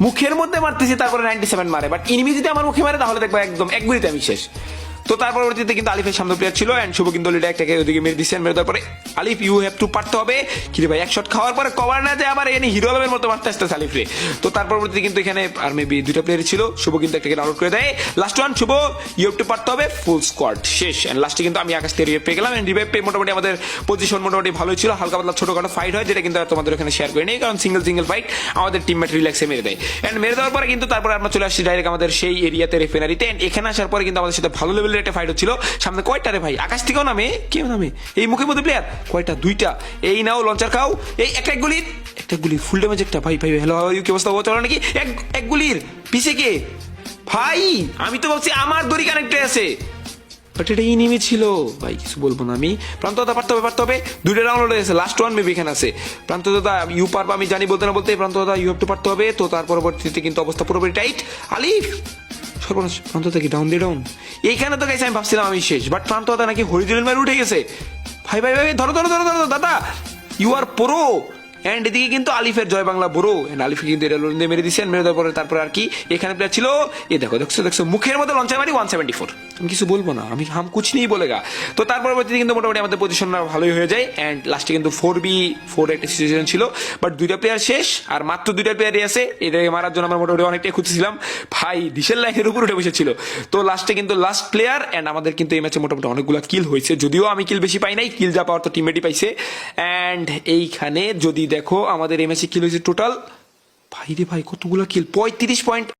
মুখের মধ্যে মারতেছি, তারপরে নাইনটি সেভেন মারে। বাট ইনিমি যদি আমার মুখে মারে, তাহলে দেখব একদম, এক গুলিতে আমি শেষ। তো তার পরবর্তীতে কিন্তু আলিফের সামনে প্লেয়ার ছিল অ্যান্ড শুভ কিন্তু লিডা একটাকে ওদিকে মেরে দিচ্ছেন মেরে দেওয়ার পরে আলিফ ইউ হ্যাভ টু পারতে হবে। কি ভাই, এক শট খাওয়ার পরে কভার না যায়, আবার এখানে হিরো আলমের মতো মারতে আসতেছে আলিফ রে তো তার পরবর্তীতে কিন্তু এখানে আর মেবি দুটা প্লেয়ার ছিল, শুভ কিন্তু একটাকে ডাউনলোড করে দেয়। Last one Shubho you have to পারতে হবে ফুল স্কোয়াড শেষ। অ্যান্ড লাস্টে কিন্তু আমি আকাশ থেকে পেয়ে গেলাম অ্যান্ড রিভাইভ পেয়ে মোটামুটি আমাদের পজিশন মোটামুটি ভালোই ছিল। হালকা পাতলা ছোটখাটো ফাইট হয়, যেটা কিন্তু আর তোমাদের এখানে শেয়ার করে নেই কারণ সিঙ্গেল সিঙ্গেল ফাইট আমাদের টিমমেট রিল্যাক্সে মেরে দেয়। অ্যান্ড মেরে দেওয়ার পরে কিন্তু তারপরে আমরা চলে আসছি ডাইরেক্ট আমাদের সেই এরিয়াতে রেফিনারিতে অ্যান্ড এখানে আসার পরে কিন্তু আমাদের সাথে ভালো লেভেলের একটা ফাইট হচ্ছিল। সামনে কয়টা রে ভাই? আকাশ থেকেও নামে? কেউ নামে? এই মুখের মধ্যে প্লেয়ার কয়টা? দুইটা। এই নাও লঞ্চার খাও। এই একটা এক গুলির একটা গুলি ফুল ড্যামেজ একটা। ভাই ভাই হ্যালো কি অবস্থা? চলো নাকি? এক এক গুলির পিছে কে? ভাই, আমি তো ভাবছি আমার দড়ি কানেক্টে আছে। বাট এটা ইনিমি ছিল। ভাই, কিছু বলব না আমি। প্রান্তদা পারতে হবে পারতে হবে। দুইটা ডাউনলোড হয়েছে লাস্ট ওয়ান মেবি এখানে আছে। প্রান্তদা ইউ পারবা, আমি জানি বলতে না বলতে। প্রান্তদা ইউ হ্যাভ টু পারতে হবে। তো তার পরবর্তীতে কিন্তু অবস্থা পুরোপুরি টাইট আলিফ! সর্বনাশ প্রান্ত থেকে ডাউন দিয়ে ডাউন এইখানে তো গাইছে আমি ভাবছিলাম আমি শেষ বাট প্রান্তদা নাকি হরিজুলের মেরে উঠে গেছে। ভাই ভাই ভাই ধরো ধরো ধরো ধরো দাদা ইউ আর প্রো এন্ড এদিকে কিন্তু আলিফের জয় বাংলা বড় এন্ড আলিফ কিন্তু এটা লোন দিয়ে মেরে দিচ্ছেন মেরে দেওয়ার পরে তারপর আর কি, এখানে প্লেয়ার ছিল, এ দেখো, দেখছ দেখছ, মুখের মধ্যে লঞ্চার মারি ওয়ান সেভেন্টি ফোর আমি কিছু বলব না, আমি হাম কুছ নেই বলে গা তো তার পরবর্তীতে কিন্তু মোটামুটি আমাদের পজিশন ভালোই হয়ে যায় অ্যান্ড লাস্টে কিন্তু ফোর বি ফোর একটা সিচুয়েশন ছিল। বাট দুইটা প্লেয়ার শেষ, আর মাত্র দুইটা প্লেয়ারই আছে এটাকে মারার জন্য আমরা মোটামুটি অনেকটাই খুঁজছিলাম ভাই ডিসেল লাইনের উপর উঠে বসেছিল। তো লাস্টে কিন্তু লাস্ট প্লেয়ার অ্যান্ড আমাদের কিন্তু এই ম্যাচে মোটামুটি অনেকগুলো কিল হয়েছে। যদিও আমি কিল বেশি পাই নাই কিল যা পাওয়ার তো টিমমেটই পাইছে। অ্যান্ড এইখানে যদি দেখো, আমাদের এই ম্যাচে কিল হয়েছে টোটাল ভাই রে ভাই, কতগুলো কিল পঁয়ত্রিশ পয়েন্ট